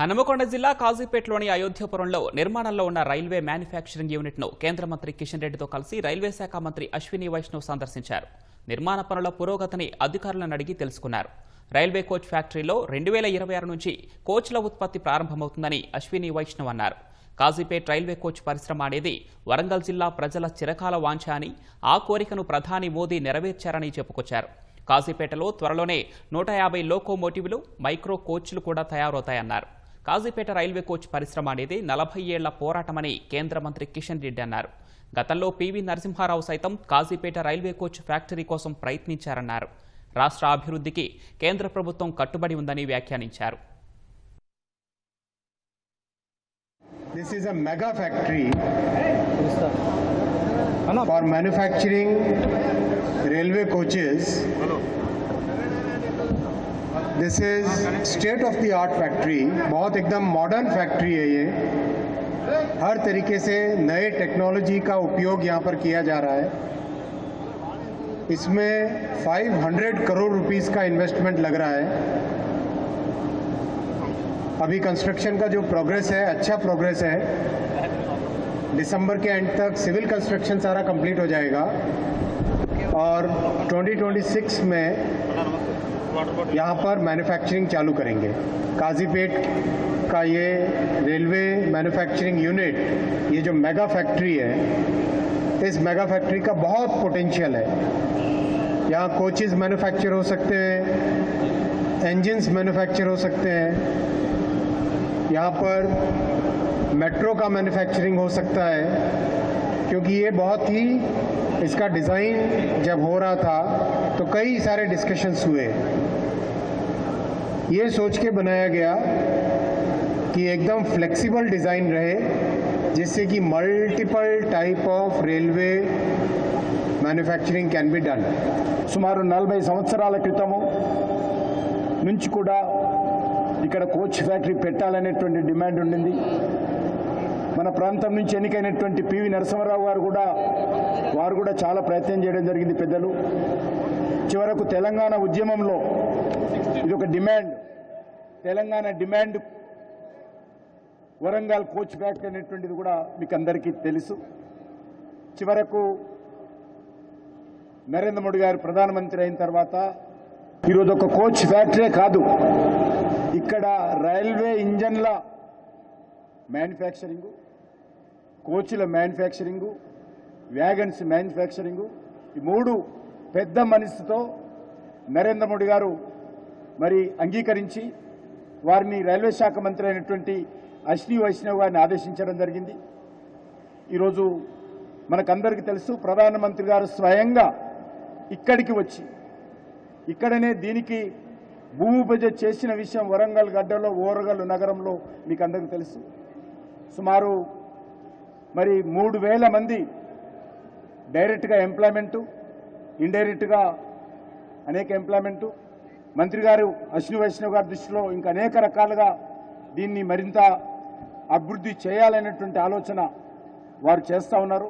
హనుమకొండ జిల్లా కాజీపేటలోని అయోధ్యపురంలో నిర్మాణంలో ఉన్న రైల్వే మ్యానుఫ్యాక్చరింగ్ యూనిట్ను కేంద్ర మంత్రి కిషన్ రెడ్డితో కలిసి రైల్వే శాఖ మంత్రి అశ్విని వైష్ణవ్ సందర్శించారు. నిర్మాణ పనుల పురోగతిని అధికారులను అడిగి తెలుసుకున్నారు. రైల్వే కోచ్ ఫ్యాక్టరీలో రెండు వేల ఇరవై ఆరు నుంచి కోచ్ల ఉత్పత్తి ప్రారంభమవుతుందని అశ్విని వైష్ణవ్ అన్నారు. కాజీపేట్ రైల్వే కోచ్ పరిశ్రమ అనేది వరంగల్ జిల్లా ప్రజల చిరకాల వాంఛ అని ఆ కోరికను ప్రధాని మోదీ నెరవేర్చారని చెప్పుకొచ్చారు. కాజీపేటలో త్వరలోనే నూట యాభై లోకోమోటివ్లు మైక్రో కోచ్లు కూడా తయారవుతాయన్నారు. కాజీపేట రైల్వే కోచ్ పరిశ్రమ అనేది నలభై ఏళ్ళ పోరాటమని కేంద్ర మంత్రి కిషన్ రెడ్డి అన్నారు. గతంలో పివి నరసింహారావు సైతం కాజీపేట రైల్వే కోచ్ ఫ్యాక్టరీ కోసం ప్రయత్నించారన్నారు. రాష్ట్ర అభివృద్ధికి కేంద్ర ప్రభుత్వం కట్టుబడి ఉందని వ్యాఖ్యానించారు. This is a mega factory for manufacturing railway coaches. This is state of the art factory बहुत एकदम मॉडर्न फैक्ट्री है ये। हर तरीके से नए टेक्नोलॉजी का उपयोग यहाँ पर किया जा रहा है। इसमें 500 करोड़ रुपीस का इन्वेस्टमेंट लग रहा है। अभी कंस्ट्रक्शन का जो प्रोग्रेस है अच्छा प्रोग्रेस है। दिसंबर के एंड तक सिविल कंस्ट्रक्शन सारा कंप्लीट हो जाएगा। और 2026 में यहाँ पर मैन्युफैक्चरिंग चालू करेंगे। काजीपेट का ये रेलवे मैन्युफैक्चरिंग यूनिट ये जो मेगा फैक्ट्री है, इस मेगा फैक्ट्री का बहुत पोटेंशियल है। यहाँ कोचेज मैन्युफैक्चर हो सकते हैं इंजन्स मैन्युफैक्चर हो सकते हैं। यहाँ पर मेट्रो का मैन्युफैक्चरिंग हो सकता है, क्योंकि ये बहुत ही इसका डिज़ाइन जब हो रहा था तो कई सारे डिस्कशंस हुए ये सोच के बनाया गया कि एकदम फ्लेक्सिबल डिज़ाइन रहे जिससे कि multiple type of railway manufacturing can be done సుమారు నలభై సంవత్సరాల క్రితము నుంచి కూడా ఇక్కడ కోచ్ ఫ్యాక్టరీ పెట్టాలనేటువంటి డిమాండ్ ఉండింది మన ప్రాంతం నుంచి ఎన్నికైనటువంటి పివి నరసింహరావు గారు కూడా వారు కూడా చాలా ప్రయత్నం చేయడం జరిగింది పెద్దలు. చివరకు తెలంగాణ ఉద్యమంలో ఇది ఒక demand. Telangana demand Warangal coach factory అనేటువంటిది కూడా మీకు అందరికీ తెలుసు. చివరకు నరేంద్ర మోడీ గారు ప్రధానమంత్రి అయిన తర్వాత ఈరోజు ఒక కోచ్ ఫ్యాక్టరీ కాదు. ఇక్కడ రైల్వే ఇంజన్ల మ్యానుఫ్యాక్చరింగు కోచ్ల మ్యానుఫ్యాక్చరింగు వ్యాగన్స్ మ్యానుఫ్యాక్చరింగు ఈ మూడు పెద్ద మనసుతో నరేంద్ర మోడీ గారు మరి అంగీకరించి వారిని రైల్వే శాఖ మంత్రి అయినటువంటి అశ్విని వైష్ణవ్ గారిని ఆదేశించడం జరిగింది. ఈరోజు మనకందరికీ తెలుసు ప్రధానమంత్రి గారు స్వయంగా ఇక్కడికి వచ్చి ఇక్కడనే దీనికి భూమి పూజ చేసిన విషయం వరంగల్ గడ్డలో ఓరగల్ నగరంలో మీకు అందరికీ తెలుసు. సుమారు మరి మూడు వేల మంది డైరెక్ట్గా ఎంప్లాయ్మెంటు ఇండైరెక్ట్గా అనేక ఎంప్లాయ్మెంటు. మంత్రి గారు అశ్విని వైష్ణవ్ గారి దృష్టిలో ఇంకా అనేక రకాలుగా దీన్ని మరింత అభివృద్ధి చేయాలనేటువంటి ఆలోచన వారు చేస్తూ ఉన్నారు.